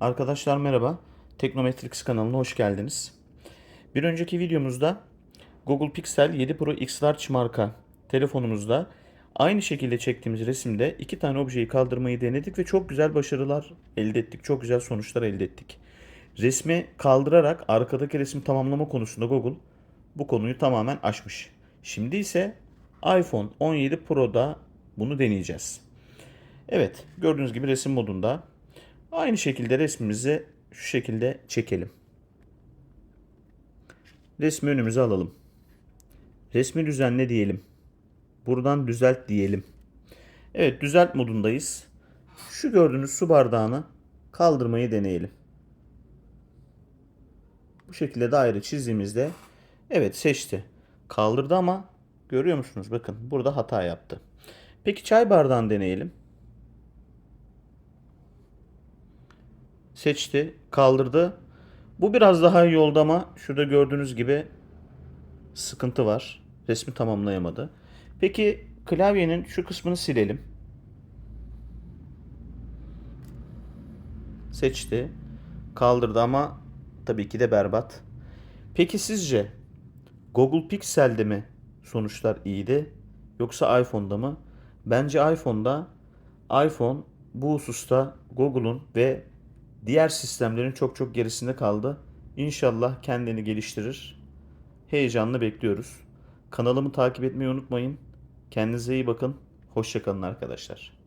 Arkadaşlar merhaba. Teknometrix kanalına hoş geldiniz. Bir önceki videomuzda Google Pixel 7 Pro X Large marka telefonumuzda aynı şekilde çektiğimiz resimde iki tane objeyi kaldırmayı denedik ve çok güzel başarılar elde ettik. Çok güzel sonuçlar elde ettik. Resmi kaldırarak arkadaki resmi tamamlama konusunda Google bu konuyu tamamen aşmış. Şimdi ise iPhone 17 Pro'da bunu deneyeceğiz. Evet, gördüğünüz gibi resim modunda. Aynı şekilde resmimizi şu şekilde çekelim. Resmi önümüze alalım. Resmi düzenle diyelim. Buradan düzelt diyelim. Evet, düzelt modundayız. Şu gördüğünüz su bardağını kaldırmayı deneyelim. Bu şekilde daire çizdiğimizde evet seçti. Kaldırdı ama görüyor musunuz? Bakın burada hata yaptı. Peki çay bardağını deneyelim. Seçti, kaldırdı. Bu biraz daha iyi oldu ama şurada gördüğünüz gibi sıkıntı var. Resmi tamamlayamadı. Peki klavyenin şu kısmını silelim. Seçti, kaldırdı ama tabii ki de berbat. Peki sizce Google Pixel'de mi sonuçlar iyiydi yoksa iPhone'da mı? Bence iPhone'da iPhone bu hususta Google'un ve diğer sistemlerin çok çok gerisinde kaldı. İnşallah kendini geliştirir. Heyecanla bekliyoruz. Kanalımı takip etmeyi unutmayın. Kendinize iyi bakın. Hoşçakalın arkadaşlar.